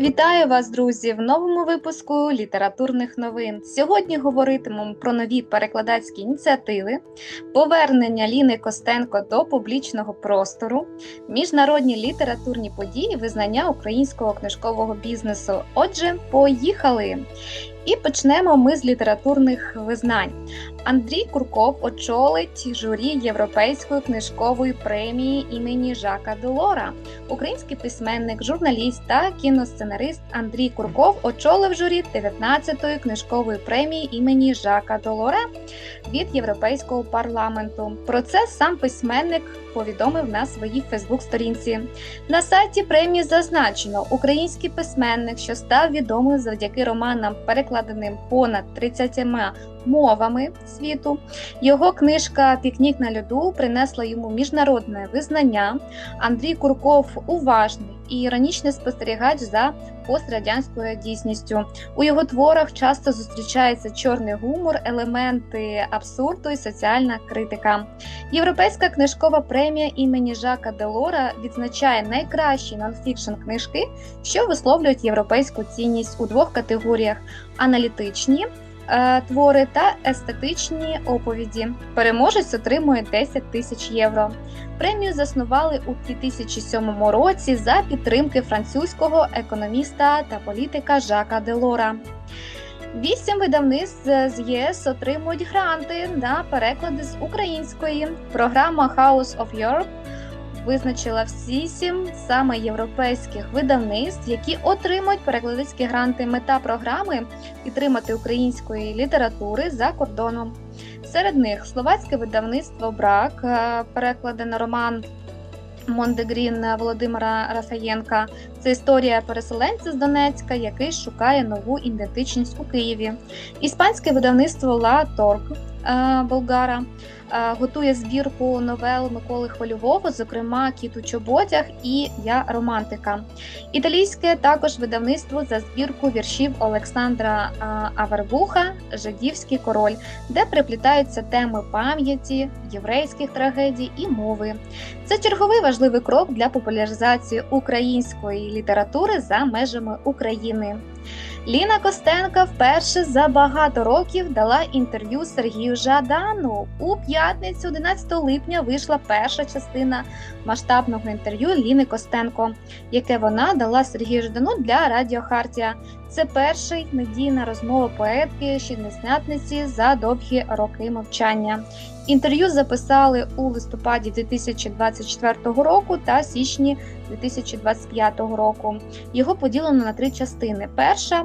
Вітаю вас, друзі, в новому випуску літературних новин. Сьогодні говоритимемо про нові перекладацькі ініціативи, повернення Ліни Костенко до публічного простору, міжнародні літературні події, визнання українського книжкового бізнесу. Отже, поїхали! І почнемо ми з літературних визнань. Андрій Курков очолить журі Європейської книжкової премії імені Жака Делора. Український письменник, журналіст та кіносценарист Андрій Курков очолив журі 19-ї книжкової премії імені Жака Делора від Європейського парламенту. Про це сам письменник повідомив на своїй Фейсбук-сторінці. На сайті премії зазначено, український письменник, що став відомим завдяки романам, перекладеним понад 30 мовами світу. Його книжка Пікнік на льоду принесла йому міжнародне визнання. Андрій Курков уважний і іронічний спостерігач за пострадянською дійсністю. У його творах часто зустрічається чорний гумор, елементи абсурду і соціальна критика. Європейська книжкова премія імені Жака Делора відзначає найкращі нонфікшн книжки, що висловлюють європейську цінність у двох категоріях: аналітичні. Е, Твори та естетичні оповіді. Переможець отримує 10 тисяч євро. Премію заснували у 2007 році за підтримки французького економіста та політика Жака Делора. Вісім видавництв з ЄС отримують гранти на переклади з української. Програма House of Europe визначила всі сім саме європейських видавництв, які отримують перекладацькі гранти. Мета програми підтримати української літератури за кордоном. Серед них словацьке видавництво Брак, е, перекладено роман Мондегрін Володимира Рафаєнка. Це історія переселенця з Донецька, який шукає нову ідентичність у Києві. Іспанське видавництво Ла Торг Болгара е, готує збірку новел Миколи Хвильового, зокрема Кіт у чоботях і Я романтика. Італійське також видавництво за збірку віршів Олександра е, Авербуха Жидівський король, де приплітаються теми пам'яті, єврейських трагедій і мови. Це черговий важливий крок для популяризації української літератури за межами України. Ліна Костенка вперше за багато років дала інтерв'ю Сергію Жадану. У п'ятницю, 11 липня, вийшла перша частина масштабного інтерв'ю Ліни Костенко, яке вона дала Сергію Жадану для Радіо Хартія. Це перший медійна розмова поетки шістнадцятниці за довгі роки мовчання. Інтерв'ю записали у листопаді 2024 року та січні 2025 року. Його поділено на три частини. Перша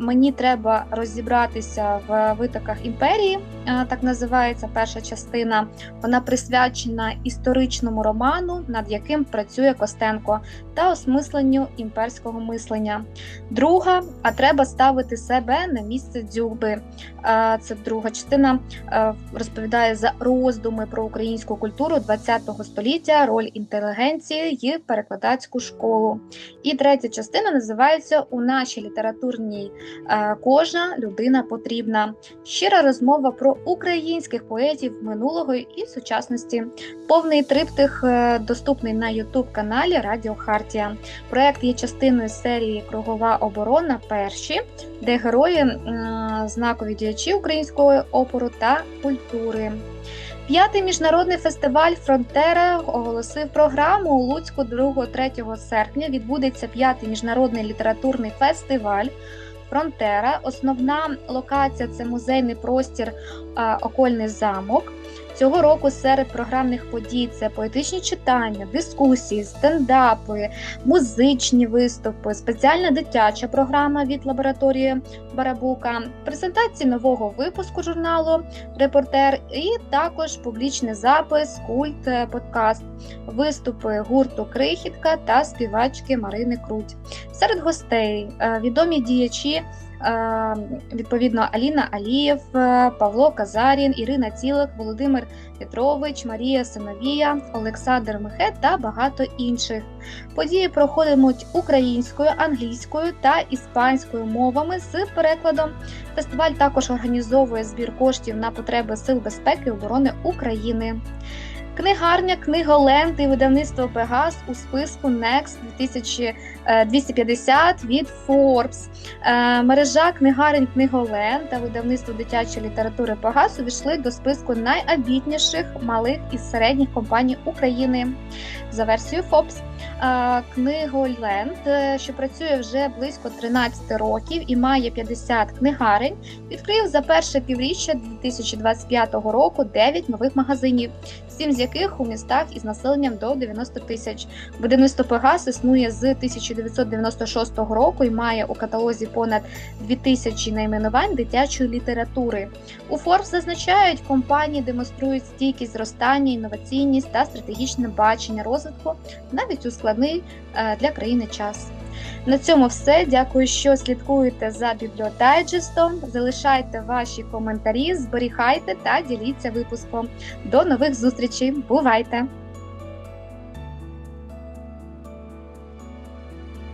мені треба розібратися в витоках імперії, е, так називається перша частина. Вона присвячена історичному роману, над яким працює Костенко, та осмисленню імперського мислення. Друга, а треба ставити себе на місце дзюби. Е, Це друга частина е, розповідає за роздуми про українську культуру ХХ століття, роль інтелігенції і перекладацьку школу. І третя частина називається У нашій літературній кожна людина потрібна. Щира розмова про українських поетів минулого і сучасності. Повний триптих е, доступний на youtube каналі Радіо Хартія. Проект є частиною серії Кругова оборона перші, де герої е, знакові діячі українського опору та культури. П'ятий міжнародний фестиваль Фронтера оголосив програму у Луцьку 2-3 серпня. Відбудеться п'ятий міжнародний літературний фестиваль. Фронтера. Основна локація це музейний простір Окольний замок. Цього року серед програмних подій це поетичні читання, дискусії, стендапи, музичні виступи, спеціальна дитяча програма від лабораторії Барабука, презентації нового випуску журналу Репортер і також публічний запис, культ, подкаст, виступи гурту Крихітка та співачки Марини Круть. Серед гостей е, відомі діячі. е, Відповідно, Аліна Алієв, е, Павло Казарін, Ірина Цілик, Володимир Петрович, Марія Синовія, Олександр Михе та багато інших. Події проходитимуть українською, англійською та іспанською мовами з перекладом. Фестиваль також організовує збір коштів на потреби Сил безпеки і оборони України. Книгарня, книголенти і видавництво Пегас у списку Next 2250 від Forbes. Е, Мережа книгарень книголент та видавництво дитячої літератури Пегас увійшли до списку найамбітніших малих і середніх компаній України. За версією Forbes, е, Книголенд, е, що працює вже близько 13 років і має 50 книгарень, відкрив за перше півріччя 2025 року 9 нових магазинів, 7 з яких у містах із населенням до 90 тисяч. Видавництво Пегас існує з 1996 року і має у каталозі понад 2000 найменувань дитячої літератури. У Forbes зазначають, компанії демонструють стійкість зростання, інноваційність та стратегічне бачення розвитку навіть у складний е, для країни час. На цьому все. Дякую, що слідкуєте за бібліодайджестом. Залишайте ваші коментарі, зберігайте та діліться випуском. До нових зустрічей. Бувайте!